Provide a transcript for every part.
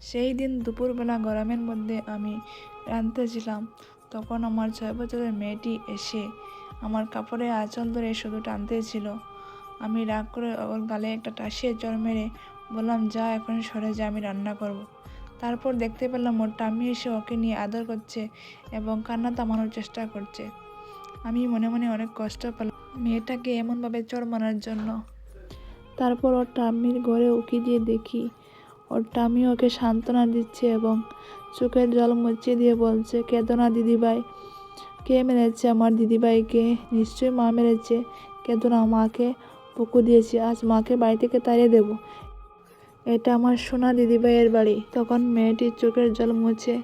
সেই দিন দুপুরবেলা গরমের মধ্যে আমি রাঁধতেছিলাম তখন আমার ছয় বছরের মেয়েটি এসে আমার কাপড়ে আঁচল ধরে শুধু টানতেছিল আমি রাগ করে ওর গালে একটা টাসিয়ে চর মেরে বললাম, যা, এখন সরে যা, আমি রান্না করব। তারপর দেখতে পেলাম ওর টামি এসে ওকে নিয়ে আদর করছে এবং কান্না থামানোর চেষ্টা করছে। আমি মনে মনে অনেক কষ্ট পেলাম মেয়েটাকে এমনভাবে চড় মারার জন্য। তারপর ওর টাম্মির ঘরে উকি দিয়ে দেখি ওর টামি ওকে সান্ত্বনা দিচ্ছে এবং চোখের জল মুছিয়ে দিয়ে বলছে, কেঁদো না দিদিভাই। কে মেরেছে আমার দিদিভাইকে? নিশ্চয়ই মা মেরেছে। কেঁদো না, মাকে পুকু দিয়েছি, আজ মাকে বাড়ি থেকে তাড়িয়ে দেবো। এটা আমার সোনা দিদিভাইয়ের বাড়ি। তখন মেয়েটির চোখের জল মুছে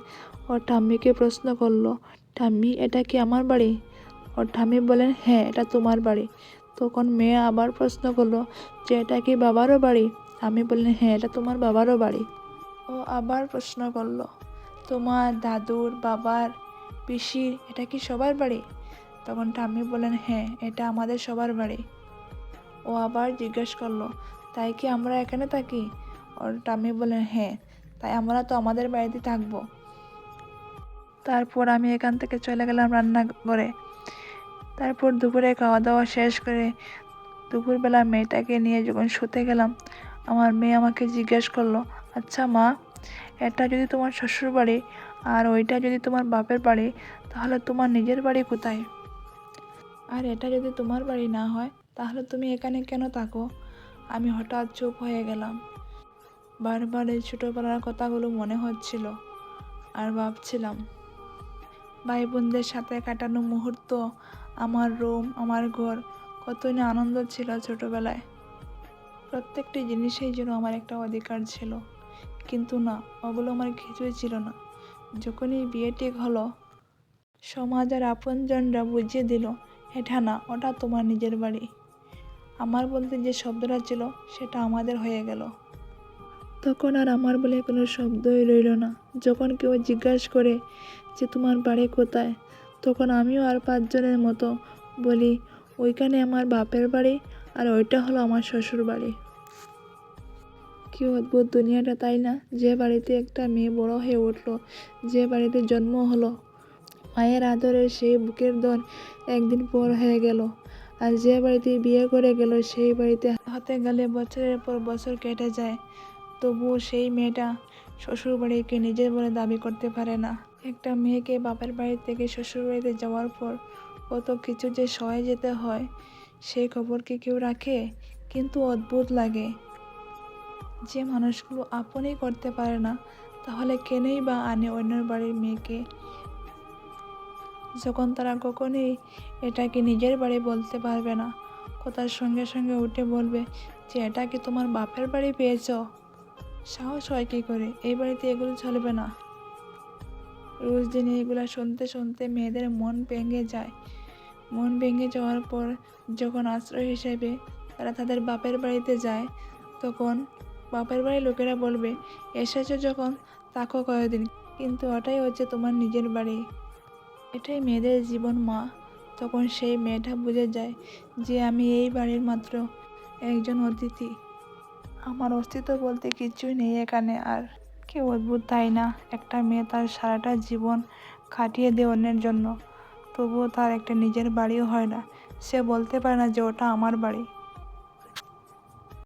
ওর ঠাম্মিকে প্রশ্ন করল, ঠাম্মি, এটা কি আমার বাড়ি? ওর ঠাম্মি বলেন হ্যাঁ এটা তোমার বাড়ি। তখন মেয়ে আবার প্রশ্ন করল, যে এটা কি বাবারও বাড়ি? আমি বললেন হ্যাঁ এটা তোমার বাবারও বাড়ি। ও আবার প্রশ্ন করল, তোমার দাদুর বাবার পিসির এটা কি সবার বাড়ি? তখন ঠাম্মি বললেন হ্যাঁ এটা আমাদের সবার বাড়ি। ও আবার জিজ্ঞেস করল, তাই কি আমরা এখানে থাকি? ওর টাম্মি বললেন হ্যাঁ তাই আমরা তো আমাদের বাড়িতে থাকব। তারপর আমি এখান থেকে চলে গেলাম রান্না করে তারপর দুপুরে খাওয়া দাওয়া শেষ করে দুপুরবেলা মেয়েটাকে নিয়ে যখন শুতে গেলাম আমার মেয়ে আমাকে জিজ্ঞেস করল আচ্ছা মা, এটা যদি তোমার শ্বশুর বাড়ি আর ওইটা যদি তোমার বাপের বাড়ি, তাহলে তোমার নিজের বাড়ি কোথায়? আর এটা যদি তোমার বাড়ি না হয়, তাহলে তুমি এখানে কেন থাকো? আমি হঠাৎ চুপ হয়ে গেলাম। বারবার এই ছোটোবেলার কথাগুলো মনে হচ্ছিল আর ভাবছিলাম, ভাই বোনদের সাথে কাটানো মুহূর্ত, আমার রুম, আমার ঘর, কতই না আনন্দ ছিল ছোটোবেলায়। প্রত্যেকটি জিনিসেই যেন আমার একটা অধিকার ছিল। কিন্তু না, ওগুলো আমার কিছুই ছিল না। যখনই বিয়ে ঠিক হলো, সমাজ আর আপনজনরা বুঝিয়ে দিল, এটা না, ওটা তোমার নিজের বাড়ি। আমার বলতে যে শব্দটা ছিল, সেটা আমাদের হয়ে গেল। তখন আর আমার বলে কোনো শব্দই রইল না। যখন কেউ জিজ্ঞাসা করে যে, তোমার বাড়ি কোথায়? তখন আমিও আর পাঁচজনের মতো বলি, ওইখানে আমার বাপের বাড়ি আর ওইটা হলো আমার শ্বশুর বাড়ি। কি অদ্ভুত দুনিয়াটা, তাই না? যে বাড়িতে একটা মেয়ে বড় হয়ে উঠল, যে বাড়িতে জন্ম হলো, মায়ের আদরের সেই বুকের দন একদিন পর হয়ে গেল। আর যে বাড়িতে বিয়ে করে গেল, সেই বাড়িতে হাতে গেলে বছরের পর বছর কেটে যায়। তবুও সেই মেয়েটা শ্বশুর বাড়িকে নিজের বলে দাবি করতে পারে না। একটা মেয়েকে বাপের বাড়ি থেকে শ্বশুর বাড়িতে যাওয়ার পর কত কিছু যে সয়ে যেতে হয় সেই খবর কি কেউ রাখে? কিন্তু অদ্ভুত লাগে। যে মানুষগুলো আপনই করতে পারে না, তাহলে কেনই বা আনে অন্যের বাড়ির মেয়েকে? যখন তারা কখনোই এটাকে নিজের বাড়ি বলতে পারবে না, কথার সঙ্গে সঙ্গে উঠে বলবে, যে এটা কি তোমার বাপের বাড়ি পেয়েছ? সাহস হয় কী করে? এই বাড়িতে এগুলো চলবে না। রোজ দিন এগুলো শুনতে শুনতে মেয়েদের মন ভেঙে যায়। মন ভেঙে যাওয়ার পর যখন আশ্রয় হিসেবে তারা তাদের বাপের বাড়িতে যায়, তখন বাপের বাড়ির লোকেরা বলবে, এসেছ যখন তাকো কয়েকদিন। কিন্তু ওটাই হচ্ছে তোমার নিজের বাড়ি। এটাই মেয়েদের জীবন, মা। তখন সেই মেয়েটা বুঝে যায় যে আমি এই বাড়ির মাত্র একজন অতিথি। আমার অস্তিত্ব বলতে কিছুই নেই এখানে আর কি অদ্ভুত, তাই না? একটা মেয়ে তার সারাটা জীবন কাটিয়ে দেয় অন্যের জন্য। তবুও তার একটা নিজের বাড়িও হয় না। সে বলতে পারে না যে ওটা আমার বাড়ি।